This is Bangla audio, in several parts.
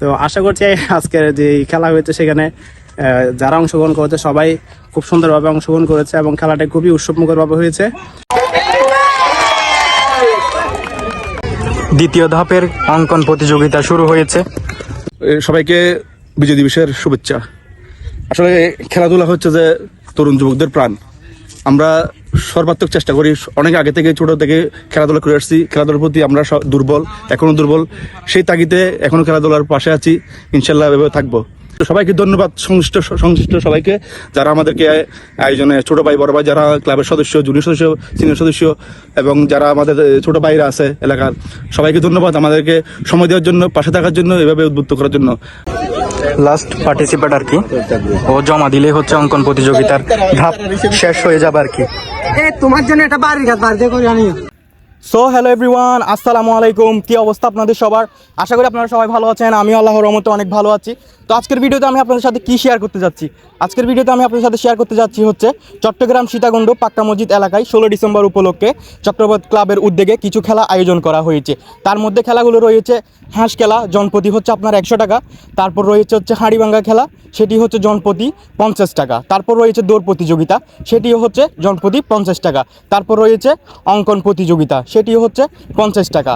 তো আশা করছি আজকের যে খেলা হয়েছে সেখানে যারা অংশগ্রহণ করেছে সবাই খুব সুন্দরভাবে অংশগ্রহণ করেছে এবং খেলাটা খুবই উৎসবমুখরভাবে হয়েছে। দ্বিতীয় ধাপের অঙ্কন প্রতিযোগিতা শুরু হয়েছে। সবাইকে বিজয় দিবসের শুভেচ্ছা। আসলে খেলাধুলা হচ্ছে যে তরুণ যুবকদের প্রাণ। আমরা সর্বাত্মক চেষ্টা করি। অনেক আগে থেকে, ছোট থেকে খেলাধুলা করে আসছি। খেলাধুলার প্রতি আমরা দুর্বল, এখনও দুর্বল। সেই তাগিদে এখনও খেলাধুলার পাশে আছি। ইনশাল্লাহ এভাবে থাকব। সবাইকে ধন্যবাদ সংশ্লিষ্ট সংশ্লিষ্ট সবাইকে, যারা আমাদেরকে আয়োজনে ছোট ভাই, বড় ভাই, যারা ক্লাবের সদস্য জুনিয়র সদস্য সিনিয়র সদস্য, এবং যারা আমাদের ছোট ভাইরা আছে এলাকার, সবাইকে ধন্যবাদ আমাদেরকে সময় দেওয়ার জন্য, পাশে থাকার জন্য, এভাবে উদ্বুদ্ধ করার জন্য। লাস্ট পার্টিসিপেট আর কি। ও জমা দিলে হচ্ছে অঙ্কন প্রতিযোগিতার ধাপ শেষ হয়ে যাবে আর কি। তোমার জন্য একটা বাড়ির কাজ বাড়িতে করে আনিও। সো হ্যালো এভরিওয়ান আসসালামু আলাইকুম। কি অবস্থা আপনাদের সবার? আশা করি আপনারা সবাই ভালো আছেন। আমি আল্লাহর রহমতে অনেক ভালো আছি। তো আজকের ভিডিওতে আমি আপনাদের সাথে কি শেয়ার করতে যাচ্ছি? আজকের ভিডিওতে আমি আপনাদের সাথে শেয়ার করতে যাচ্ছি হচ্ছে চট্টগ্রাম সীতাকুণ্ড পাক্কা মসজিদ এলাকায় ষোলো ডিসেম্বর উপলক্ষে চক্রবর্ত ক্লাবের উদ্যোগে কিছু খেলা আয়োজন করা হয়েছে। তার মধ্যে খেলাগুলো রয়েছে হাঁস খেলা, জনপতি হচ্ছে আপনার একশো টাকা, তারপর রয়েছে হচ্ছে হাঁড়িভাঙ্গা খেলা, সেটি হচ্ছে জনপতি পঞ্চাশ টাকা, তারপর রয়েছে দৌড় প্রতিযোগিতা, সেটিও হচ্ছে জনপতি পঞ্চাশ টাকা, তারপর রয়েছে অঙ্কন প্রতিযোগিতা, সেটিও হচ্ছে পঞ্চাশ টাকা।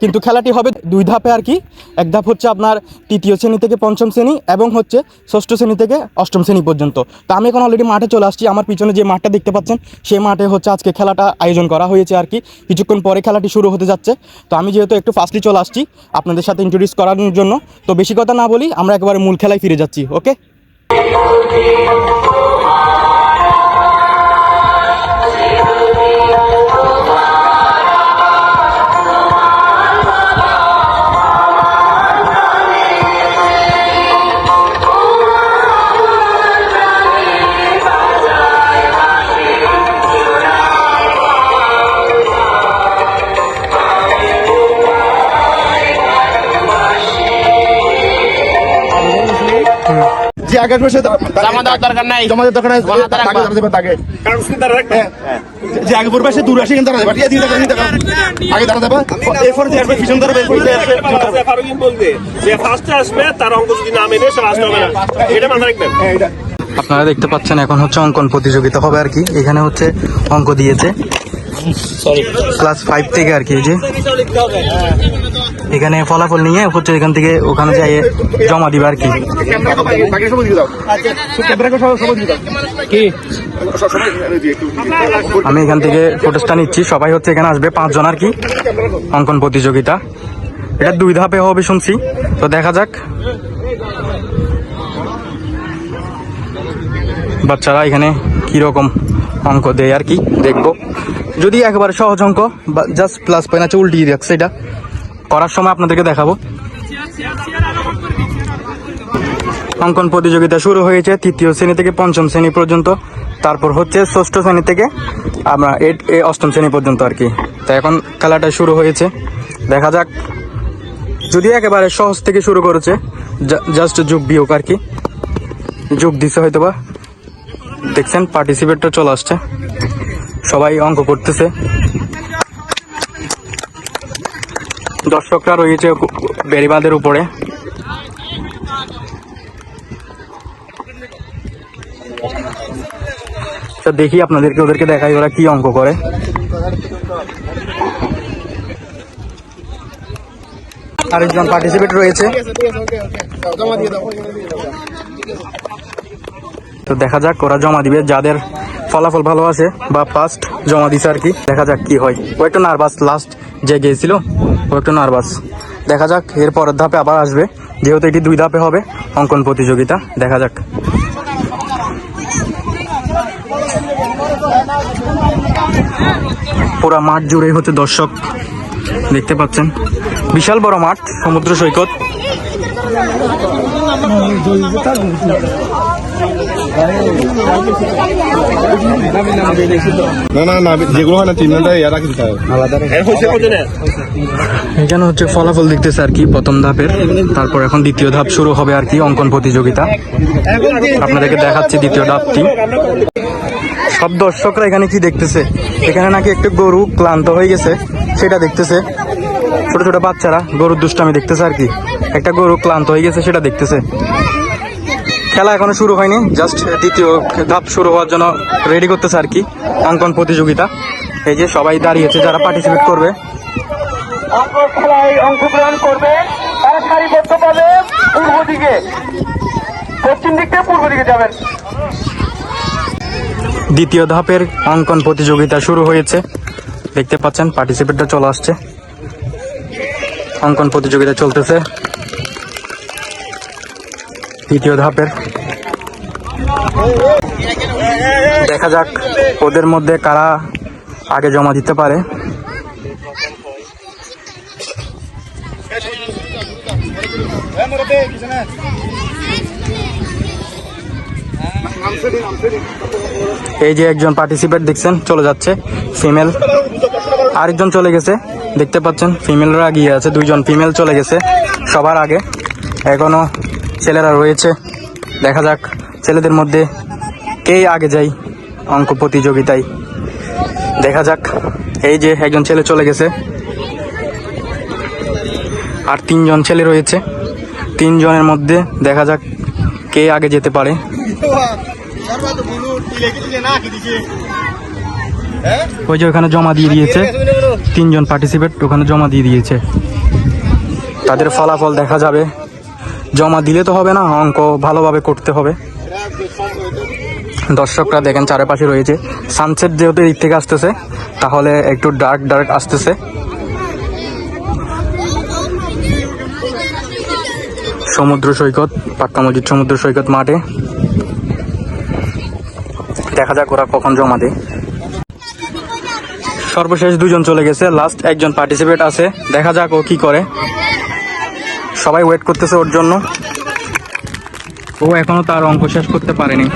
কিন্তু খেলাটি হবে দুই ধাপে আর কি। এক ধাপ হচ্ছে আপনার তৃতীয় শ্রেণি থেকে পঞ্চম শ্রেণি এবং হচ্ছে ষষ্ঠ শ্রেণি থেকে অষ্টম শ্রেণি পর্যন্ত। তো আমি এখন অলরেডি মাঠে চলে আসছি। আমার পিছনে যে মাঠটা দেখতে পাচ্ছেন, সেই মাঠে হচ্ছে আজকে খেলাটা আয়োজন করা হয়েছে আর কি। কিছুক্ষণ পরে খেলাটি শুরু হতে যাচ্ছে। তো আমি যেহেতু একটু ফার্স্টলি চলে আসছি, আপনাদের সাথে ইন্ট্রোডিউস করানোর জন্য, তো বেশি কথা না বলি, আমরা একেবারে মূল খেলায় ফিরে যাচ্ছি ওকে যে আগের বসে জমা দেওয়ার দরকার নাই। জমা দেওয়ার দরকার নাই তাকে তাকে হ্যাঁ। যে আগে সে দূরে আসে কিন্তু আগে দাঁড়াতে হবে এরপর যে আসবে পিছন যে আসবে ফারুকিন বলবে যে ফার্স্টে আসবে তার অঙ্ক যদি না মেনে সে হবে না। এটা মাথায় রাখবেন। হ্যাঁ, এটা। আপনারা দেখতে পাচ্ছেন এখন হচ্ছে অঙ্কন প্রতিযোগিতা হবে আর কি। এখানে হচ্ছে অঙ্ক দিয়েছে। ক্লাস ফাইভ থেকে আর কি এই যে। এখানে ফলাফল নিয়ে হচ্ছে এখান থেকে ওখানে যাই জমা দিবে আর কি। আমি এখান থেকে ফটোসটা নিচ্ছি। সবাই হচ্ছে এখানে আসবে, পাঁচজন আর কি, অঙ্কন প্রতিযোগিতা। এটা দুই ধাপে হবে শুনছি। তো দেখা যাক। বাচ্চারা এখানে কীরকম অঙ্ক দেয় আর কি, দেখব। যদি একেবারে সহজ অঙ্ক, বা জাস্ট প্লাস পয়েন্ট আছে, উল্টিয়ে রাখছে এটা। করার সময় আপনাদেরকে দেখাবো। অঙ্কন প্রতিযোগিতা শুরু হয়েছে তৃতীয় শ্রেণি থেকে পঞ্চম শ্রেণি পর্যন্ত। তারপর হচ্ছে ষষ্ঠ শ্রেণি থেকে আমরা এইট এ অষ্টম শ্রেণি পর্যন্ত আর কি। তো এখন খেলাটা শুরু হয়েছে। দেখা যাক। যদি একেবারে সহজ থেকে শুরু করেছে জাস্ট যোগ বিয়োগ আর কি। যোগ দিছে হয়তো বা দেখছেন পার্টিসিপেটটা চলে আসছে। সবাই অঙ্ক করতেছে। দর্শকরা রয়েছে বেড়িবাঁধের উপরে। তো দেখি আপনাদেরকে, ওদেরকে দেখাই ওরা কি অঙ্ক করে। আরেকজন পার্টিসিপেট রয়েছে। তো দেখা যাক, ওরা জমা দিবে। যাদের ফলাফল ভালো আছে বা ফার্স্ট জমা দিছে আর কি, দেখা যাক কি হয়। ও একটু নার্ভাস লাস্ট যে গিয়েছিল ও একটু নার্ভাস দেখা যাক, এর পরের ধাপে আবার আসবে। যেহেতু এটি দুই ধাপে হবে অঙ্কন প্রতিযোগিতা। দেখা যাক। পুরা মাঠ জুড়ে হচ্ছে দর্শক। দেখতে পাচ্ছেন। বিশাল বড় মাঠ, সমুদ্র সৈকত। এখানে হচ্ছে ফলাফল দেখতেছে আর কি, প্রথম ধাপের। তারপর এখন দ্বিতীয় ধাপ শুরু হবে আর কি, অঙ্কন প্রতিযোগিতা। আপনাদেরকে দেখাচ্ছি দ্বিতীয় ধাপটি। সব দর্শকরা এখানে কি দেখতেছে? এখানে নাকি একটু গরু ক্লান্ত হয়ে গেছে, সেটা দেখতেছে। ছোট ছোট বাচ্চারা গরুর দুষ্টামি দেখতেছে আর কি। একটা গরু ক্লান্ত হয়ে গেছে, সেটা দেখতেছে। খেলা এখনও শুরু হয়নি জাস্ট দ্বিতীয় ধাপ শুরু হওয়ার জন্য রেডি করতেছে আর কি অঙ্কন প্রতিযোগিতা। এই যে সবাই দাঁড়িয়েছে যারা পার্টিসিপেট করবে। খেলায় অংশগ্রহণ করবে তারা পূর্ব দিকে। পশ্চিম দিক থেকে পূর্ব দিকে যাবেন। দ্বিতীয় ধাপের অঙ্কন প্রতিযোগিতা শুরু হয়েছে। দেখতে পাচ্ছেন পার্টিসিপেটরা চলে আসছে। অঙ্কন প্রতিযোগিতা চলতেছে। তৃতীয় ধাপের। দেখা যাক ওদের মধ্যে কারা আগে জমা দিতে পারে। এই যে একজন পার্টিসিপেট দেখছেন, চলে যাচ্ছে ফিমেল আরেকজন চলে গেছে, দেখতে পাচ্ছেন ফিমেলরা গিয়ে আছে, দুইজন ফিমেল চলে গেছে, সবার আগে। এখনও ছেলেরা রয়েছে। দেখা যাক ছেলেদের মধ্যে কে আগে যায় অঙ্ক প্রতিযোগিতায়। দেখা যাক। এই যে একজন ছেলে চলে গেছে। আর তিনজন ছেলে রয়েছে। তিনজনের মধ্যে দেখা যাক কে আগে যেতে পারে। ওই যে ওখানে জমা দিয়ে দিয়েছে। তিনজন পার্টিসিপেট ওখানে জমা দিয়ে দিয়েছে। তাদের ফলাফল দেখা যাবে। জমা দিলে তো হবে না, অঙ্ক ভালোভাবে করতে হবে। দর্শকরা দেখেন চারপাশে রয়েছে। সানসেট যেহেতু দিক থেকে আসতেছে, তাহলে একটু ডার্ক ডার্ক আসতেছে। সমুদ্র সৈকত পাক্কা মসজিদ সমুদ্র সৈকত মাঠে। দেখা যাক ওরা কখন জমা দেয়। সর্বশেষ দুজন চলে গেছে লাস্ট একজন পার্টিসিপেট আছে। দেখা যাক ও কি করে। সবাই ওয়েট করতেছে ওর জন্য। ও এখনও তার অঙ্ক শেষ করতে পারেনি।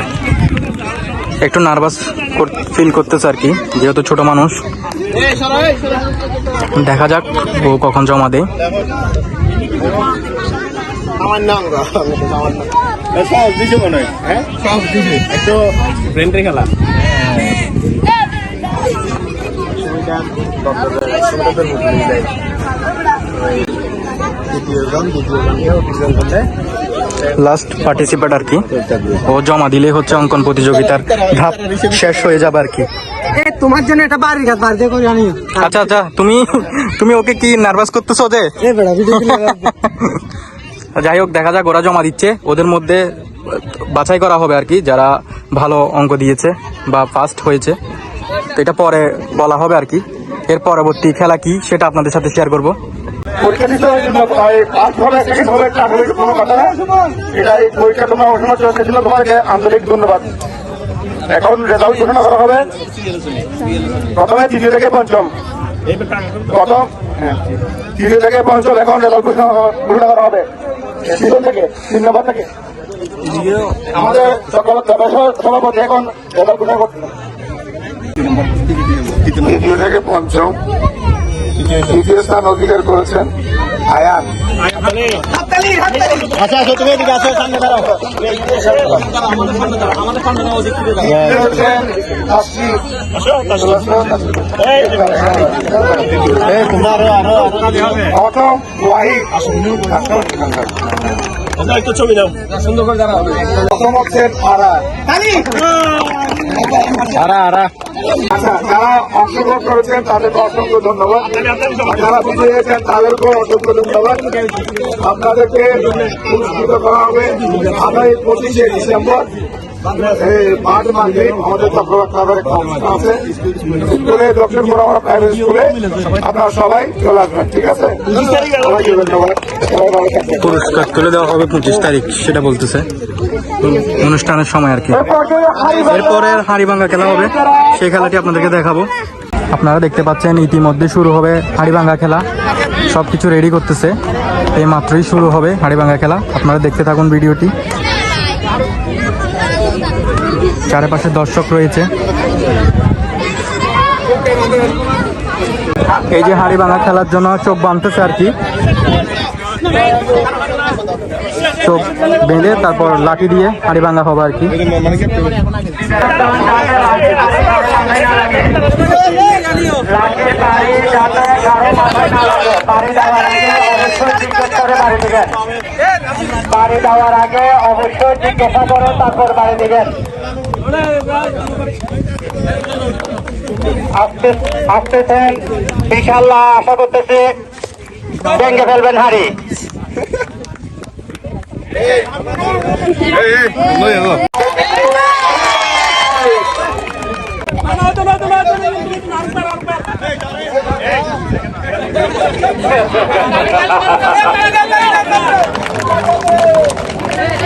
একটু নার্ভাস ফিল করতেছে আর কি যেহেতু ছোট মানুষ। দেখা যাক ও কখন জমা দেয়। দিছে মনে হয়। হ্যাঁ সহজ দিছে একটু ব্রেন্ডের খেলা লাস্ট পার্টিসিপেট আর কি। ও জমা দিলে হচ্ছে অঙ্কন প্রতিযোগিতার ধাপ শেষ হয়ে যাবে আর কি। তোমার জন্য একটা বাড়ি গাছ বাড়ি দিয়ে করে আনিও। আচ্ছা আচ্ছা তুমি তুমি ওকে কি নার্ভাস করতেছো যে? যাই হোক দেখা যাক ওরা জমা দিচ্ছে। ওদের মধ্যে বাছাই করা হবে আর কি যারা ভালো অঙ্ক দিয়েছে বা ফার্স্ট হয়েছে। তো এটা পরে বলা হবে আর কি। এর পরবর্তী খেলা কি সেটা আপনাদের সাথে শেয়ার করব। পরীক্ষা দিতে ফার্স্ট হবে না। এটা এই পরীক্ষা তোমরা চলে তোমাকে আন্তরিক ধন্যবাদ। এখন রেজাল্ট ঘোষণা করা হবে। প্রথমে তৃতীয় থেকে পঞ্চম। হ্যাঁ, তৃতীয় থেকে পঞ্চম এখন রেজাল্ট ঘোষণা ঘোষণা করা হবে। তৃতীয় থেকে তিন নম্বর থেকে। আমাদের এখন রেজাল্ট ঘোষণা করতে থেকে পঞ্চম। তৃতীয় স্থান অধিকার করেছেন আয়ান। আচ্ছা আচ্ছা তুমি এদিকে আসো সামনে দাঁড়াও। প্রথম ওয়াহিদ। একটু ছবি নাও। প্রথম আচ্ছা যারা অংশগ্রহণ করেছেন তাদেরকে অসংখ্য ধন্যবাদ আর। যারা বিজয়ী তাদেরকেও অসংখ্য ধন্যবাদ আপনাদেরকে পুরস্কৃত করা হবে আগামী পঁচিশে ডিসেম্বর। এই মার্চ আমাদের চক্রবর্তী নগরে একটা অনুষ্ঠান আছে। স্কুলে দক্ষিণ মোড়ামোড়া প্রাইভেট স্কুলে আপনারা সবাই চলে আসবেন ঠিক আছে? সবাইকে ধন্যবাদ। সবাই ভালো থাকবেন। পুরস্কার তুলে দেওয়া হবে পঁচিশ তারিখ সেটা বলতেছে। অনুষ্ঠানের সময় আর কি। এরপরে হাঁড়ি ভাঙ্গা খেলা হবে। সেই খেলাটি আপনাদেরকে দেখাবো। আপনারা দেখতে পাচ্ছেন ইতিমধ্যে শুরু হবে হাড়িভাঙ্গা খেলা। সব কিছু রেডি করতেছে। এই মাত্রই শুরু হবে হাড়িভাঙ্গা খেলা। আপনারা দেখতে থাকুন ভিডিওটি। চারপাশে দর্শক রয়েছে। এই যে হাড়িভাঙ্গা খেলার জন্য চোখ বাঁধতেছে আর কি। চোখ বেঁধে তারপর লাঠি দিয়ে হাড়ি ভাঙা হবে আর কি। বাড়ি দেওয়ার আগে অবশ্যই জিজ্ঞাসা করে, তারপর বাড়ি দিবেন আসতে আসতেছেন ইনশাল্লাহ আশা করতেছি ভেঙে ফেলবেন হাড়ি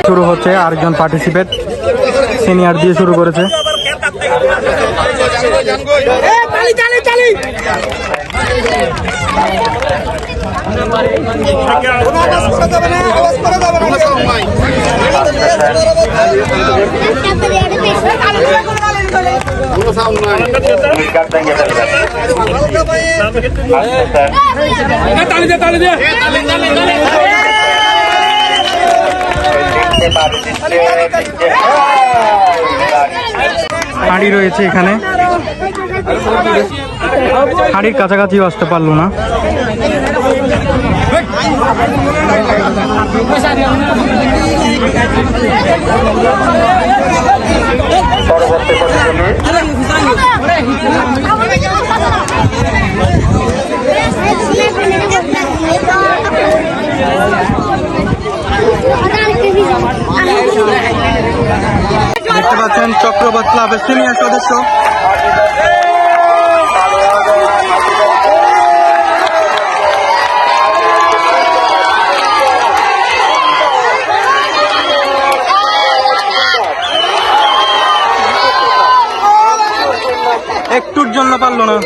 শুরু হচ্ছে আরেকজন পার্টিসিপেট সিনিয়র দিয়ে শুরু করেছে। ফেলবেন আসতেছেন বাড়ি দিচ্ছে হাঁড়ি রয়েছে এখানে হাঁড়ির কাছাকাছিও আসতে পারল না পরবর্তী প্রতিযোগী দেখতে পাচ্ছেন চক্রবাদ ক্লাবের সিনিয়র সদস্য একটুর জন্য পারল না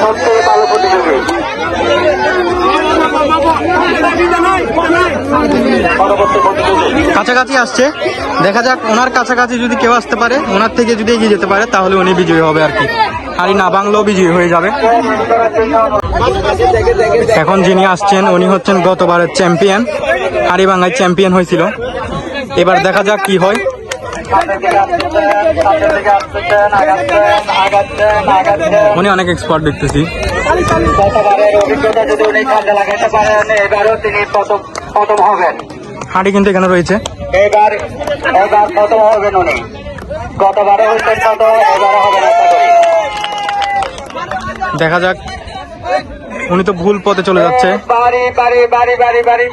সবথেকে ভালো প্রতিযোগী পরবর্তী প্রতিযোগী কাছাকাছি আসছে। দেখা যাক, ওনার কাছাকাছি যদি কেউ আসতে পারে, ওনার থেকে যদি এগিয়ে যেতে পারে, তাহলে উনি বিজয়ী হবে আর কি। হারি না বাংলাও বিজয়ী হয়ে যাবে। এখন যিনি আসছেন, উনি হচ্ছেন গতবারের চ্যাম্পিয়ন হারিবাঙ্গায় চ্যাম্পিয়ন হয়েছিল। এবার দেখা যাক কি হয়। উনি অনেক এক্সপার্ট দেখতেছি। অভিজ্ঞতা যদি উনি কাজে পারেন, এবারও তিনি প্রথম প্রথম হবেন। হাঁড়ি কিন্তু এখানে রয়েছে। এবার এবার প্রথম হবেন উনি গতবারে হয়েছেন প্রথম এবারে হবেন আশা করি দেখা যাক। উনি তো ভুল পথে চলে যাচ্ছে। বাড়ি বাড়ি বাড়ি বাড়ি বাড়ি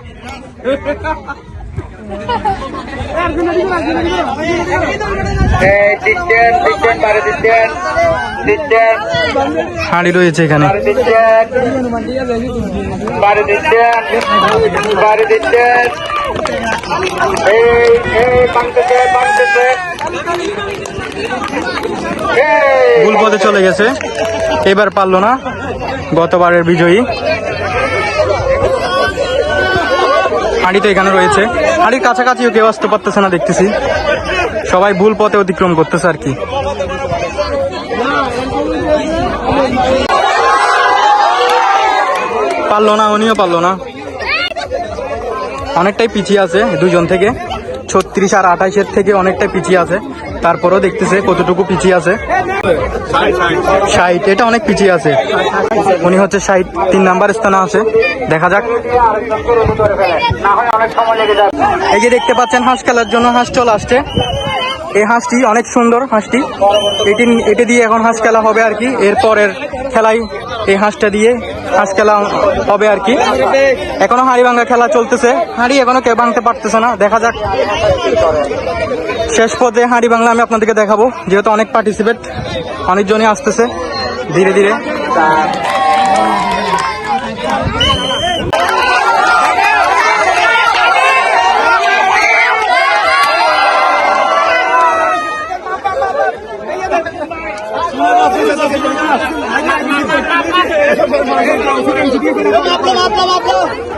হাঁড়ি রয়েছে এখানে। ভুল পথে চলে গেছে। এবার পারল না। গতবারের বিজয়ী। হাঁড়ি তো এখানে রয়েছে। হাঁড়ির কাছাকাছিও কেউ আসতে পারতেছে না দেখতেছি। সবাই ভুল পথে অতিক্রম করতেছে আর কি। পারল না, উনিও পারল না। অনেকটাই পিছিয়ে আছে দুজন থেকে। ছত্রিশ আর আঠাইশের থেকে অনেকটাই পিছিয়ে আছে। তারপরেও দেখতেছে কতটুকু পিছিয়ে আছে। ষাট, এটা অনেক পিছিয়ে আছে। উনি হচ্ছে ষাট, তিন নাম্বার স্থানে আছে। দেখা যাক। এই যে দেখতে পাচ্ছেন, হাঁস খেলার জন্য হাঁস চল আসছে। এই হাঁসটি অনেক সুন্দর হাঁসটি। এটি এটি দিয়ে এখন হাঁস খেলা হবে আর কি। এরপরের খেলায় এই হাঁসটা দিয়ে হাঁস খেলা হবে আর কি। এখনও হাঁড়ি ভাঙা খেলা চলতেছে। হাঁড়ি এখনও কেউ ভাঙতে পারতেছে না। দেখা যাক। শেষ পর্যায়ে হাঁড়ি বাংলা আমি আপনাদেরকে দেখাবো। যেহেতু অনেক পার্টিসিপেট অনেকজনই আসতেছে ধীরে ধীরে।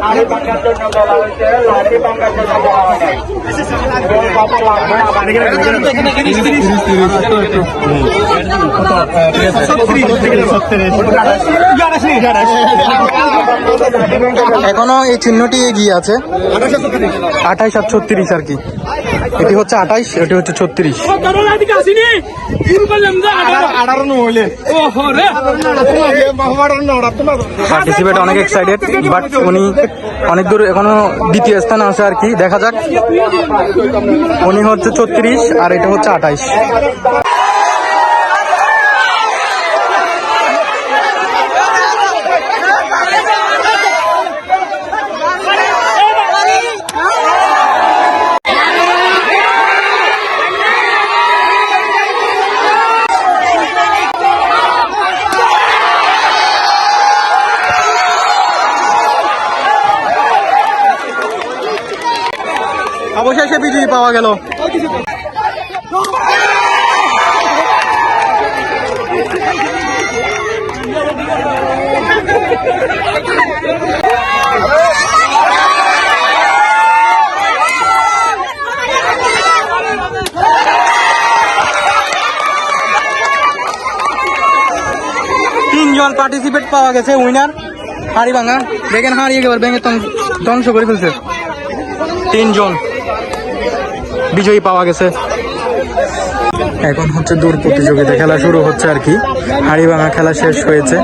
হাড়ি ভাঙার জন্য বলা হয়েছে লাঠি ভাঙার জন্য বলা হয় নাই কথা লাগবে এখনও এই চিহ্নটি এগিয়ে আছে। আঠাইশ আর ছত্রিশ আর কি। এটি হচ্ছে আঠাইশ এটি হচ্ছে ছত্রিশ। পার্টিসিপেট অনেক এক্সাইটেড বাট উনি অনেক দূর এখনও দ্বিতীয় স্থানে আছে আর কি দেখা যাক। উনি হচ্ছে ছত্রিশ আর এটা হচ্ছে আঠাইশ অবশেষে বিজয়ী পাওয়া গেল। তিনজন পার্টিসিপেট পাওয়া গেছে উইনার হাড়ি ভাঙা দেখেন গেবার ভেঙে ধ্বংস- ধ্বংস করে ফেলছে। তিনজন। বিজয়ী পাওয়া গেছে এখন হচ্ছে দূর প্রতিযোগিতা খেলা শুরু হচ্ছে আর কি হাড়ি ভাঙা খেলা শেষ হয়েছে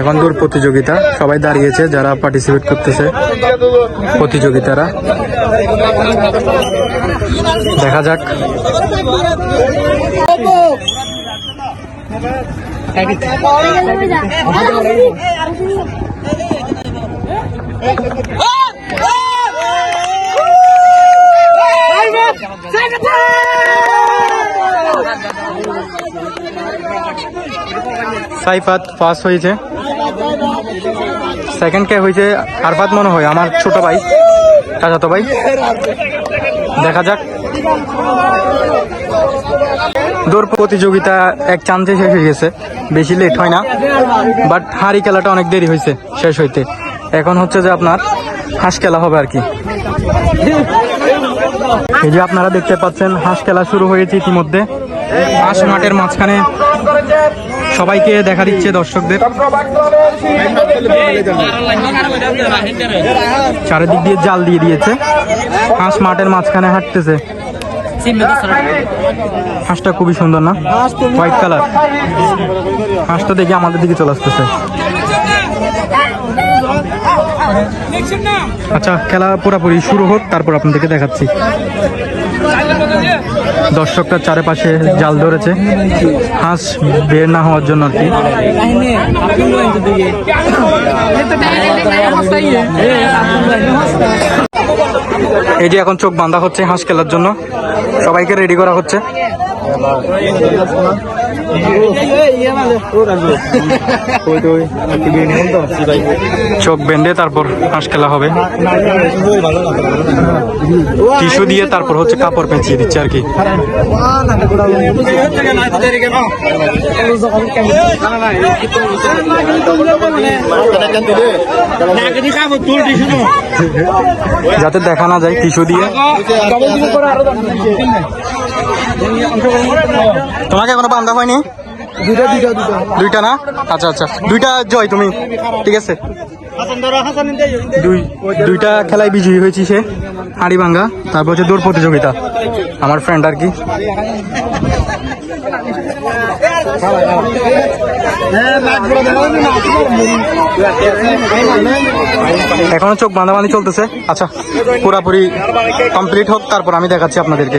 এখন দূর প্রতিযোগিতা সবাই দাঁড়িয়েছে যারা পার্টিসিপেট করতেছে প্রতিযোগিতারা দেখা যাক সাইফাত ফার্স্ট হয়েছে। সেকেন্ড কে হয়েছে আরফাত মনে হয়, আমার ছোট ভাই। চাচাতো ভাই। দেখা যাক। দৌড় প্রতিযোগিতা এক চান্সে শেষ হয়ে গেছে। বেশি লেট হয় না। বাট হাঁড়ি খেলাটা অনেক দেরি হয়েছে শেষ হইতে। এখন হচ্ছে যে আপনার হাঁস খেলা হবে আর কি। এই যে আপনারা দেখতে পাচ্ছেন, হাঁস খেলা শুরু হয়েছে ইতিমধ্যে। হাঁস মাঠের মাঝখানে সবাইকে দেখা দিচ্ছে দর্শকদের। চারিদিক দিয়ে জাল দিয়ে দিয়েছে। হাঁস মাঠের মাঝখানে হাঁটতেছে। হাঁসটা খুবই সুন্দর না? হোয়াইট কালার হাঁসটা দেখে আমাদের দিকে চলে আসতেছে। আচ্ছা খেলা পুরোপুরি শুরু হোক, তারপর আপনাদেরকে দেখাচ্ছি। দর্শকরা চারিপাশে জাল ধরেছে। হাঁস বের না হওয়ার জন্য আর কি। এই যে এখন চোখ বাঁধা হচ্ছে হাঁস খেলার জন্য। সবাইকে রেডি করা হচ্ছে। চোখ বেঁধে তারপর হাঁস খেলা হবে। টিস্যু দিয়ে তারপর হচ্ছে কাপড় পেঁচিয়ে দিচ্ছে আর কি। যাতে দেখা না যায় টিস্যু দিয়ে। তোমাকে এখনও বান্ধা হয়নি? দুইটা না? আচ্ছা আচ্ছা। দুইটা জয় তুমি ঠিক আছে? দুই দুইটা খেলায় বিজয়ী হয়েছি সে হাঁড়ি ভাঙ্গা তারপর হচ্ছে দৌড় প্রতিযোগিতা। আমার ফ্রেন্ড আর কি। এখনও চোখ বাঁধাবান্ধি চলতেছে। আচ্ছা পুরাপুরি কমপ্লিট হোক তারপর আমি দেখাচ্ছি আপনাদেরকে।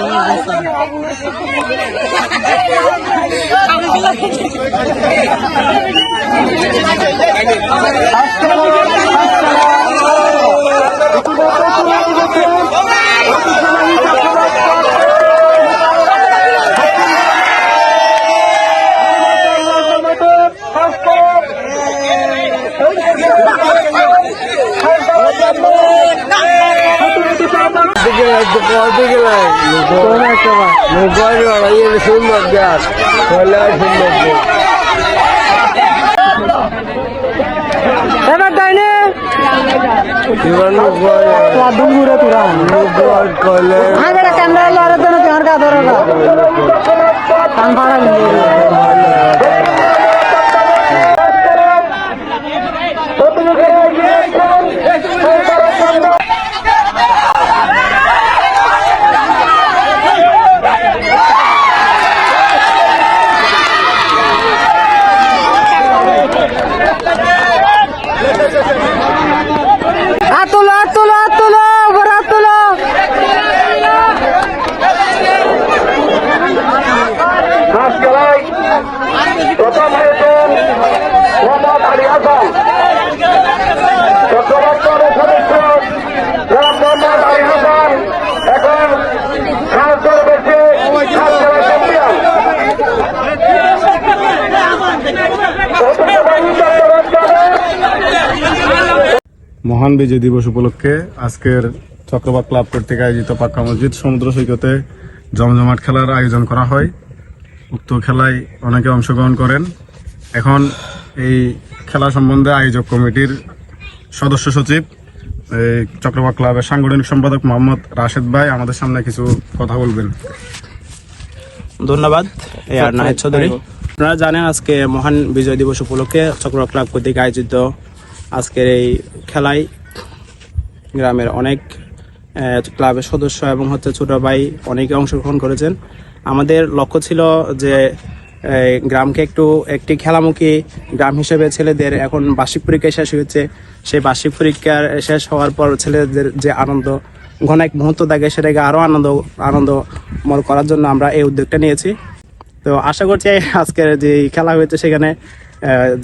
আসসালামু আলাইকুম এবার তাইনে দুপুরে তোরা আগে ক্যামেরা লড়ে তো ধরো না কান ফাড়া হাত তোলো হাত তোলো হাত তোলো উপরে হাত তোলো ঘাস খেলায় প্রথম হয়েছেন মোহাম্মদ আলী হাসান চট্টগ্রামের সদস্য জনাব মোহাম্মদ আলী হাসান এখন ঘাস দল বেছে ঘাস খেলায় চ্যাম্পিয়ন ঐতিহ্যবাহী চট্টগ্রাম দলের মহান বিজয় দিবস উপলক্ষে আজকের চক্রবাক ক্লাব কর্তৃক আয়োজিত পাক্কা মসজিদ সমুদ্র সৈকতে জমজমাট খেলার আয়োজন করা হয়। উক্ত খেলায় অনেকে অংশগ্রহণ করেন। এখন এই খেলা সম্বন্ধে আয়োজক কমিটির সদস্য সচিব এই চক্রবাক ক্লাবের সাংগঠনিক সম্পাদক মোহাম্মদ রাশেদ ভাই আমাদের সামনে কিছু কথা বলবেন। ধন্যবাদ এ আর নাহিদ চৌধুরী। আপনারা জানেন আজকে মহান বিজয় দিবস উপলক্ষে চক্র ক্লাব কর্তৃক আয়োজিত আজকের এই খেলায় গ্রামের অনেক ক্লাবের সদস্য এবং হচ্ছে ছোট ভাই অনেকে অংশগ্রহণ করেছেন। আমাদের লক্ষ্য ছিল যে গ্রামকে একটু, একটি খেলামুখী গ্রাম হিসেবে ছেলেদের এখন বার্ষিক পরীক্ষা শেষ হয়েছে। সেই বার্ষিক পরীক্ষার শেষ হওয়ার পর ছেলেদের যে আনন্দ, ঘন এক মুহূর্ত থাকে সেটাকে আরও আনন্দ, আনন্দময় করার জন্য আমরা এই উদ্যোগটা নিয়েছি। তো আশা করছি আজকের যে খেলা হয়েছে সেখানে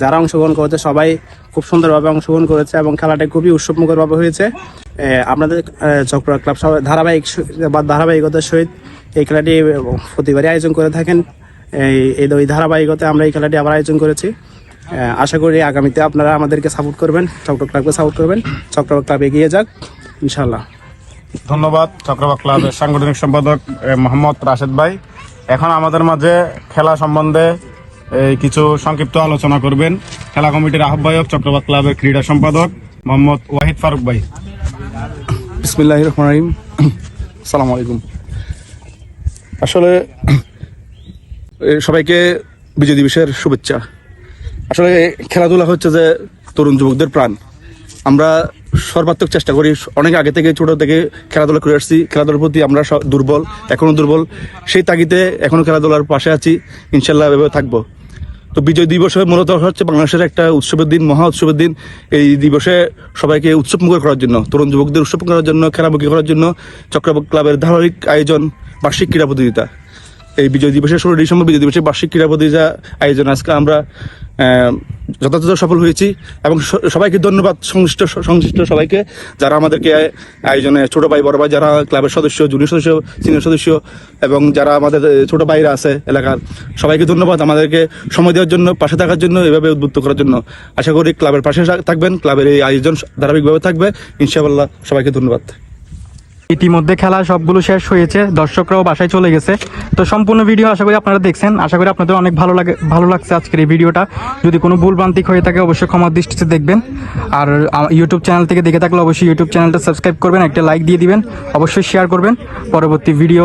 যারা অংশগ্রহণ করেছে সবাই খুব সুন্দরভাবে অংশগ্রহণ করেছে এবং খেলাটা খুবই উৎসবমুখরভাবে হয়েছে। আপনাদের চক্র ক্লাব সবাই ধারাবাহিক বা ধারাবাহিকতার সহিত এই খেলাটি প্রতিবারই আয়োজন করে থাকেন। এই ওই ধারাবাহিকতা আমরা এই খেলাটি আবার আয়োজন করেছি। আশা করি আগামীতে আপনারা আমাদেরকে সাপোর্ট করবেন, চক্র ক্লাবকে সাপোর্ট করবেন। চক্র ক্লাব এগিয়ে যাক ইনশাল্লাহ ধন্যবাদ চক্রবাক ক্লাবের সাংগঠনিক সম্পাদক মোহাম্মদ রাশেদ ভাই। এখন আমাদের মাঝে খেলা সম্বন্ধে কিছু সংক্ষিপ্ত আলোচনা করবেন। খেলা কমিটির আহ্বায়ক, চক্রবাদ ক্লাবের ক্রীড়া সম্পাদক মোহাম্মদ ওয়াহিদ ফারুক ভাই। বিসমিল্লাহ রহমান রহিম। সালাম আলাইকুম। আসলে সবাইকে বিজয় দিবসের শুভেচ্ছা। আসলে খেলাধুলা হচ্ছে যে তরুণ যুবকদের প্রাণ। আমরা সর্বাত্মক চেষ্টা করি, অনেক আগে থেকে, ছোট থেকে খেলাধুলা করে আসছি। খেলাধুলার প্রতি আমরা দুর্বল এখনও দুর্বল। সেই তাগিদে এখনও খেলাধুলার পাশে আছি। ইনশাল্লাহ এভাবে থাকব। তো বিজয় দিবসে মূলত হচ্ছে বাংলাদেশের একটা উৎসবের দিন, মহা উৎসবের দিন। এই দিবসে সবাইকে উৎসবমুখর করার জন্য, তরুণ যুবকদের উৎসব করার জন্য, খেলামুখী করার জন্য চক্র ক্লাবের ধারাবাহিক আয়োজন, বার্ষিক ক্রীড়া প্রতিযোগিতা। এই বিজয় দিবসের ষোলো ডিসেম্বর বিজয় দিবসের বার্ষিক ক্রীড়া প্রতিযোগিতা আয়োজন। আজকে আমরা যথাযথ সফল হয়েছি এবং সবাইকে ধন্যবাদ সংশ্লিষ্ট সংশ্লিষ্ট সবাইকে যারা আমাদেরকে আয়োজনে ছোট ভাই, বড় ভাই যারা ক্লাবের সদস্য, জুনিয়র সদস্য সিনিয়র সদস্য এবং যারা আমাদের ছোট ভাইরা আছে এলাকার, সবাইকে ধন্যবাদ আমাদেরকে সময় দেওয়ার জন্য, পাশে থাকার জন্য, এভাবে উদ্বুদ্ধ করার জন্য। আশা করি ক্লাবের পাশে থাকবেন, ক্লাবের এই আয়োজন ধারাবাহিকভাবে থাকবে। ইনশাআল্লাহ সবাইকে ধন্যবাদ। ইতিমধ্যে খেলা সবগুলো শেষ হয়েছে, দর্শকরাও বাসায় চলে গেছে। তো সম্পূর্ণ ভিডিও আশা করি আপনারা দেখছেন। আশা করি আপনাদের অনেক ভালো লাগে ভালো লাগছে আজকের এই ভিডিওটা। যদি কোনো ভুলভ্রান্তিক হয়ে থাকে, অবশ্যই ক্ষমার দৃষ্টিতে দেখবেন। আর ইউটিউব চ্যানেল থেকে দেখে থাকলে অবশ্যই ইউটিউব চ্যানেলটা সাবস্ক্রাইব করবেন, একটা লাইক দিয়ে দিবেন, অবশ্যই শেয়ার করবেন। পরবর্তী ভিডিও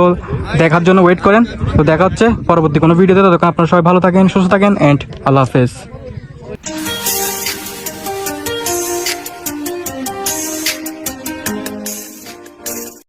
দেখার জন্য ওয়েট করেন। তো দেখা হচ্ছে পরবর্তী কোনো ভিডিওতে ততক্ষণ আপনারা সবাই ভালো থাকেন, সুস্থ থাকেন অ্যান্ড আল্লাহ হাফেজ।